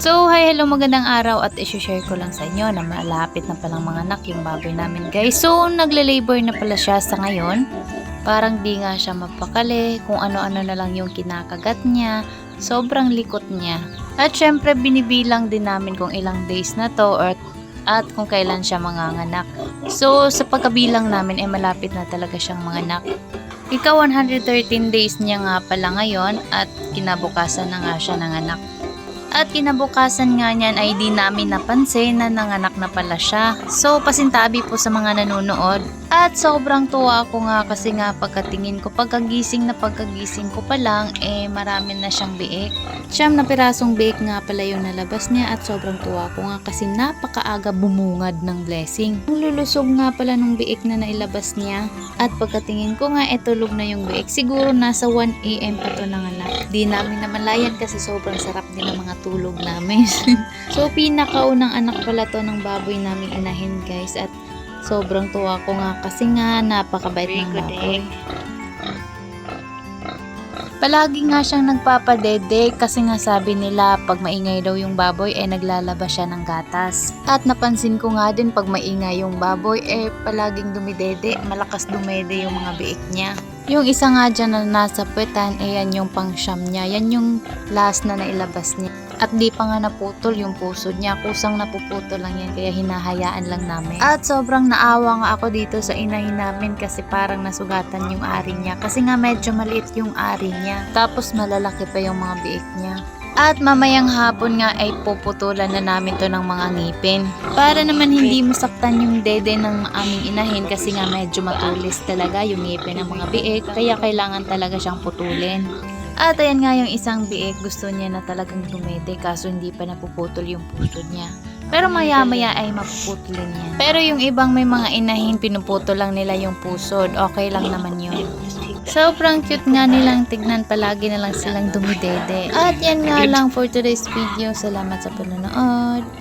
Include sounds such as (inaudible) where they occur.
So, hi, hello, magandang araw at isi-share ko lang sa inyo na malapit na palang mga anak yung baboy namin guys. So, nagle-labor na pala siya sa ngayon. Parang di nga siya mapakali kung ano-ano na lang yung kinakagat niya. Sobrang likot niya. At syempre, binibilang din namin kung ilang days na to or at kung kailan siya manganganak. So, sa pagkabilang namin ay malapit na talaga siyang manganak. Ika 113 days niya nga pala ngayon at kinabukasan na nga siya ng anak. At kinabukasan nga niyan ay di namin napansin na nanganak na pala siya. So, pasintabi po sa mga nanonood. At sobrang tuwa ako nga kasi nga pagkatingin ko, pagkagising na pagkagising ko pa lang, eh marami na siyang biik. Siyam na pirasong biik nga pala yung nalabas niya at sobrang tuwa ko nga kasi napakaaga bumungad ng blessing. Ang lulusog nga pala ng biik na nailabas niya. At pagkatingin ko nga, eh tulog na yung biik. Siguro nasa 1am pa to nanganak. Di namin namalayan kasi sobrang sarap din ng mga tulog namin. (laughs) so, pinakaunang anak pala to ng baboy namin inahin guys. At sobrang tuwa ko nga kasi nga napakabait ng baboy. Palagi nga siyang nagpapadede kasi nga sabi nila pag maingay daw yung baboy ay naglalabas siya ng gatas. At napansin ko nga din pag maingay yung baboy eh palaging dumidede, malakas dumede yung mga biik niya. Yung isa nga dyan na nasa puwetan, eh yan yung pang siyam niya. Yan yung last na nailabas niya. At di pa nga naputol yung puso niya. Kusang napuputol lang yan, kaya hinahayaan lang namin. At sobrang naawa nga ako dito sa inahin namin kasi parang nasugatan yung ari niya. Kasi nga medyo maliit yung ari niya. Tapos malalaki pa yung mga biik niya. At mamayang hapon nga ay puputulan na namin to ng mga ngipin. Para naman hindi masaktan yung dede ng aming inahin kasi nga medyo matulis talaga yung ngipin ng mga biik kaya kailangan talaga siyang putulin. At ayan nga yung isang biik gusto niya na talagang dumede kaso hindi pa napuputol yung puso niya. Pero maya maya ay mapuputulin yan. Pero yung ibang may mga inahin pinuputol lang nila yung pusod. Okay lang naman yun. Sobrang cute nga nilang tignan palagi na lang silang dumidede. At yan nga lang for today's video. Salamat sa panonood.